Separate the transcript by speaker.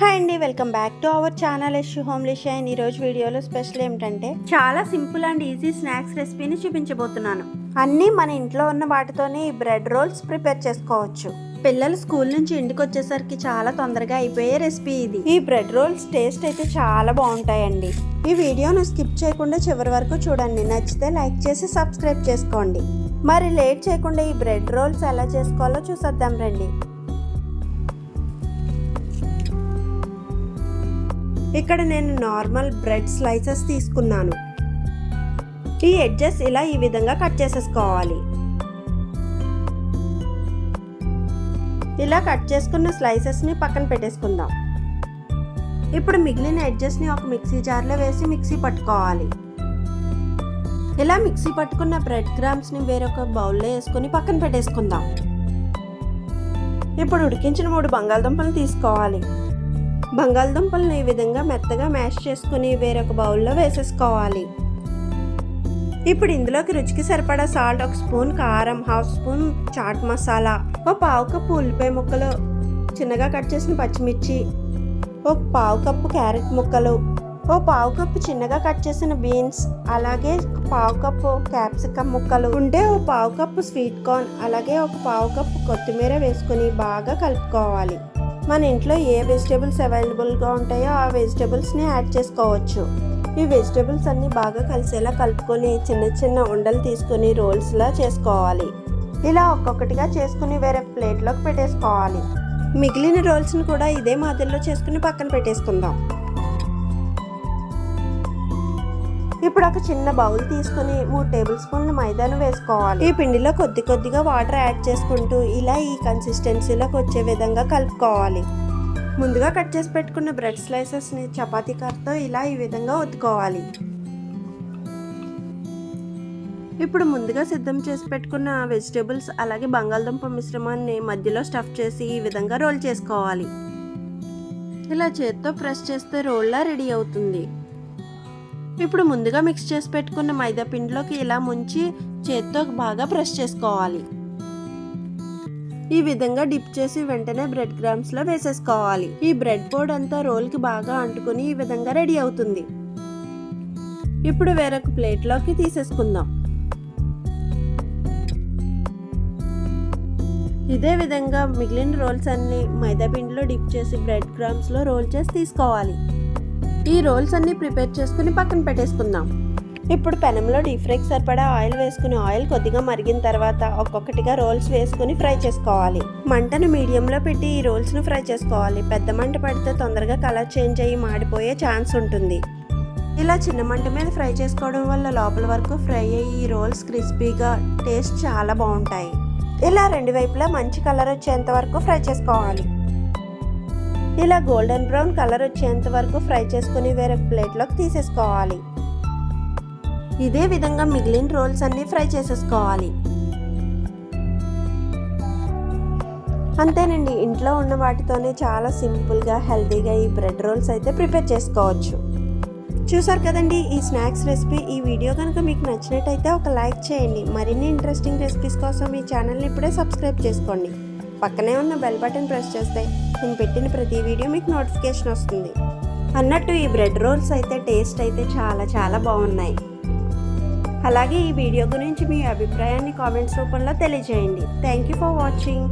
Speaker 1: Hi అండి welcome back to our channel Yash homely shine. ఈరోజు వీడియోలో స్పెషల్ ఏమిటంటే చాలా సింపుల్ అండ్ ఈజీ స్నాక్స్ రెసిపీని చూపించబోతున్నాను. అన్నీ మన ఇంట్లో ఉన్న వాటితోనే ఈ బ్రెడ్ రోల్స్ ప్రిపేర్ చేసుకోవచ్చు. పిల్లలు స్కూల్ నుంచి ఇంటికి వచ్చేసరికి చాలా తొందరగా అయిపోయే రెసిపీ ఇది. ఈ బ్రెడ్ రోల్స్ టేస్ట్ అయితే చాలా బాగుంటాయండి. ఈ వీడియోను స్కిప్ చేయకుండా చివరి వరకు చూడండి. నచ్చితే లైక్ చేసి సబ్స్క్రైబ్ చేసుకోండి. మరి లేట్ చేయకుండా ఈ బ్రెడ్ రోల్స్ ఎలా చేసుకోవాలో చూసేద్దాం రండి. ఇక్కడ నేను నార్మల్ బ్రెడ్ స్లైసెస్ తీసుకున్నాను. ఈ ఎడ్జెస్ ఇలా ఈ విధంగా కట్ చేసేసుకోవాలి. ఇలా కట్ చేసుకున్న స్లైసెస్ని పక్కన పెట్టేసుకుందాం. ఇప్పుడు మిగిలిన ఎడ్జెస్ని ఒక మిక్సీ జార్లో వేసి మిక్సీ పట్టుకోవాలి. ఇలా మిక్సీ పట్టుకున్న బ్రెడ్ గ్రామ్స్ని వేరొక బౌల్లో వేసుకొని పక్కన పెట్టేసుకుందాం. ఇప్పుడు ఉడికించిన మూడు బంగాళదుంపలు తీసుకోవాలి. బంగాళదుంపలను ఈ విధంగా మెత్తగా మ్యాష్ చేసుకుని వేరొక బౌల్లో వేసేసుకోవాలి. ఇప్పుడు ఇందులోకి రుచికి సరిపడా సాల్ట్ ఒక స్పూన్ కారం హాఫ్ స్పూన్ చాట్ మసాలా ఒక పావు కప్పు ఉల్లిపాయ ముక్కలు చిన్నగా కట్ చేసిన పచ్చిమిర్చి ఒక పావు కప్పు క్యారెట్ ముక్కలు ఓ పావు కప్పు చిన్నగా కట్ చేసిన బీన్స్ అలాగే పావు కప్పు క్యాప్సికమ్ ముక్కలు ఉంటే ఓ పావు కప్పు స్వీట్ కార్న్ అలాగే ఒక పావు కప్పు కొత్తిమీర వేసుకుని బాగా కలుపుకోవాలి. మన ఇంట్లో ఏ వెజిటేబుల్స్ అవైలబుల్గా ఉంటాయో ఆ వెజిటేబుల్స్ని యాడ్ చేసుకోవచ్చు. ఈ వెజిటేబుల్స్ అన్నీ బాగా కలిసేలా కలుపుకొని చిన్న చిన్న ఉండలు తీసుకొని రోల్స్లా చేసుకోవాలి. ఇలా ఒక్కొక్కటిగా చేసుకుని వేరే ప్లేట్లోకి పెట్టేసుకోవాలి. మిగిలిన రోల్స్ని కూడా ఇదే మాదిరిలో చేసుకుని పక్కన పెట్టేసుకుందాం. ఇప్పుడు ఒక చిన్న బౌల్ తీసుకుని మూడు టేబుల్ స్పూన్ల మైదాను వేసుకోవాలి. ఈ పిండిలో కొద్ది కొద్దిగా వాటర్ యాడ్ చేసుకుంటూ ఇలా ఈ కన్సిస్టెన్సీలోకి వచ్చే విధంగా కలుపుకోవాలి. ముందుగా కట్ చేసి పెట్టుకున్న బ్రెడ్ స్లైసెస్ని చపాతీ కర్రతో ఇలా ఈ విధంగా ఒత్తుకోవాలి. ఇప్పుడు ముందుగా సిద్ధం చేసి పెట్టుకున్న వెజిటేబుల్స్ అలాగే బంగాళదుంప మిశ్రమాన్ని మధ్యలో స్టఫ్ చేసి ఈ విధంగా రోల్ చేసుకోవాలి. ఇలా చేత్తో ప్రెస్ చేస్తే రోల్లా రెడీ అవుతుంది. ఇప్పుడు ముందుగా మిక్స్ చేసి పెట్టుకున్న మైదా పిండిలోకి ఇలా ముంచి చేత్తో బాగా ప్రెస్ చేసుకోవాలి. ఈ విధంగా డిప్ చేసి వెంటనే బ్రెడ్ గ్రామ్స్లో వేసేసుకోవాలి. ఈ బ్రెడ్ బోర్డ్ అంతా రోల్కి బాగా అంటుకుని ఈ విధంగా రెడీ అవుతుంది. ఇప్పుడు వేరొక ప్లేట్లోకి తీసేసుకుందాం. ఇదే విధంగా మిగిలిన రోల్స్ అన్ని మైదా పిండిలో డిప్ చేసి బ్రెడ్ గ్రామ్స్లో రోల్ చేసి తీసుకోవాలి. ఈ రోల్స్ అన్ని ప్రిపేర్ చేసుకుని పక్కన పెట్టేసుకుందాం. ఇప్పుడు పెనంలో డీప్ ఫ్రైకి సరిపడా ఆయిల్ వేసుకుని ఆయిల్ కొద్దిగా మరిగిన తర్వాత ఒక్కొక్కటిగా రోల్స్ వేసుకుని ఫ్రై చేసుకోవాలి. మంటను మీడియంలో పెట్టి ఈ రోల్స్ను ఫ్రై చేసుకోవాలి. పెద్ద మంట పడితే తొందరగా కలర్ చేంజ్ అయ్యి మాడిపోయే ఛాన్స్ ఉంటుంది. ఇలా చిన్న మంట మీద ఫ్రై చేసుకోవడం వల్ల లోపల వరకు ఫ్రై అయ్యి ఈ రోల్స్ క్రిస్పీగా టేస్ట్ చాలా బాగుంటాయి. ఇలా రెండు వైపులా మంచి కలర్ వచ్చేంత వరకు ఫ్రై చేసుకోవాలి. ఇలా గోల్డెన్ బ్రౌన్ కలర్ వచ్చేంత వరకు ఫ్రై చేసుకుని వేరే ప్లేట్లోకి తీసేసుకోవాలి. ఇదే విధంగా మిగిలిన రోల్స్ అన్ని ఫ్రై చేసేసుకోవాలి. అంతేనండి ఇంట్లో ఉన్న వాటితోనే చాలా సింపుల్గా హెల్తీగా ఈ బ్రెడ్ రోల్స్ అయితే ప్రిపేర్ చేసుకోవచ్చు. చూసారు కదండి ఈ స్నాక్స్ రెసిపీ. ఈ వీడియో కనుక మీకు నచ్చినట్టయితే ఒక లైక్ చేయండి. మరిన్ని ఇంట్రెస్టింగ్ రెసిపీస్ కోసం ఈ ఛానల్ని ఇప్పుడే సబ్స్క్రైబ్ చేసుకోండి. పక్కనే ఉన్న బెల్ బటన్ ప్రెస్ చేస్తే నేను పెట్టిన ప్రతి వీడియో మీకు నోటిఫికేషన్ వస్తుంది. అన్నట్టు ఈ బ్రెడ్ రోల్స్ అయితే టేస్ట్ అయితే చాలా చాలా బాగున్నాయి. అలాగే ఈ వీడియో గురించి మీ అభిప్రాయాన్ని కామెంట్స్ రూపంలో తెలియజేయండి. Thank you for watching